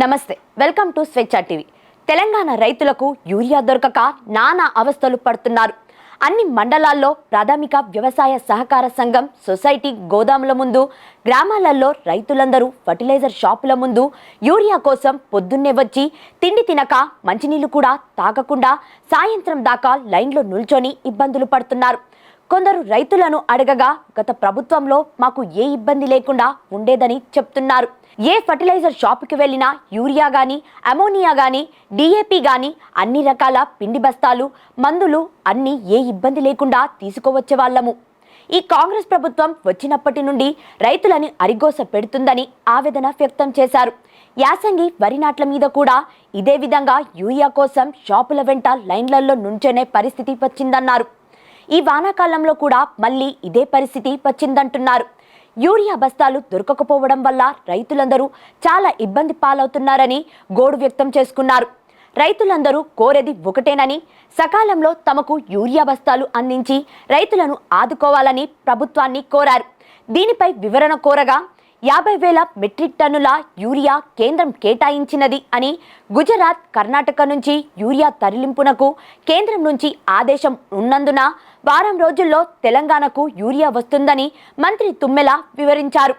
నమస్తే welcome to Swecha TV. Telangana రైతులకు urea దొరకక నానా అవస్థలు పడుతున్నారు. అన్ని మండలాల్లో ప్రాథమిక వ్యవసాయ సహకార సంఘం సొసైటీ గోదాముల ముందు గ్రామాలలో రైతులందరూ ఫర్టిలైజర్ షాపుల ముందు యూరియా కోసం పొద్దున్నే వచ్చి తిండి తినక మంచినీళ్ళు కూడా తాగకుండా సాయంత్రం దాకా లైన్లో నిల్చొని ఇబ్బందులు పడుతున్నారు. కొందరు రైతులను అడగగా గత ప్రభుత్వంలో మాకు ఏ ఇబ్బంది లేకుండా ఉండేదని చెప్తున్నారు. ఏ ఫర్టిలైజర్ షాపుకి వెళ్ళినా యూరియా గాని అమోనియా గాని డిఏపి గాని అన్ని రకాల పిండి బస్తాలు మందులు అన్ని ఏ ఇబ్బంది లేకుండా తీసుకువచ్చే వాళ్ళము. ఈ కాంగ్రెస్ ప్రభుత్వం వచ్చినప్పటి నుండి రైతులని అరిగోస పెడుతుందని ఆవేదన వ్యక్తం చేశారు. యాసంగి వరి నాట్ల మీద కూడా ఇదే విధంగా యూరియా కోసం షాపుల వెంట లైన్లలో నుంచొనే పరిస్థితి వచ్చిందన్నారు. ఈ వానాకాలంలో కూడా మళ్ళీ ఇదే పరిస్థితి వచ్చిందంటున్నారు. యూరియా బస్తాలు దొరకకపోవడం వల్ల రైతులందరూ చాలా ఇబ్బంది పాలవుతున్నారని గోడు వ్యక్తం చేసుకున్నారు. రైతులందరూ కోరేది ఒకటేనని సకాలంలో తమకు యూరియా బస్తాలు అందించి రైతులను ఆదుకోవాలని ప్రభుత్వాన్ని కోరారు. దీనిపై వివరణ కోరగా యాభై వేల మెట్రిక్ టన్నుల యూరియా కేంద్రం కేటాయించినది అని గుజరాత్ కర్ణాటక నుంచి యూరియా తరలింపునకు కేంద్రం నుంచి ఆదేశం ఉన్నందున వారం రోజుల్లో తెలంగాణకు యూరియా వస్తుందని మంత్రి తుమ్మెల వివరించారు.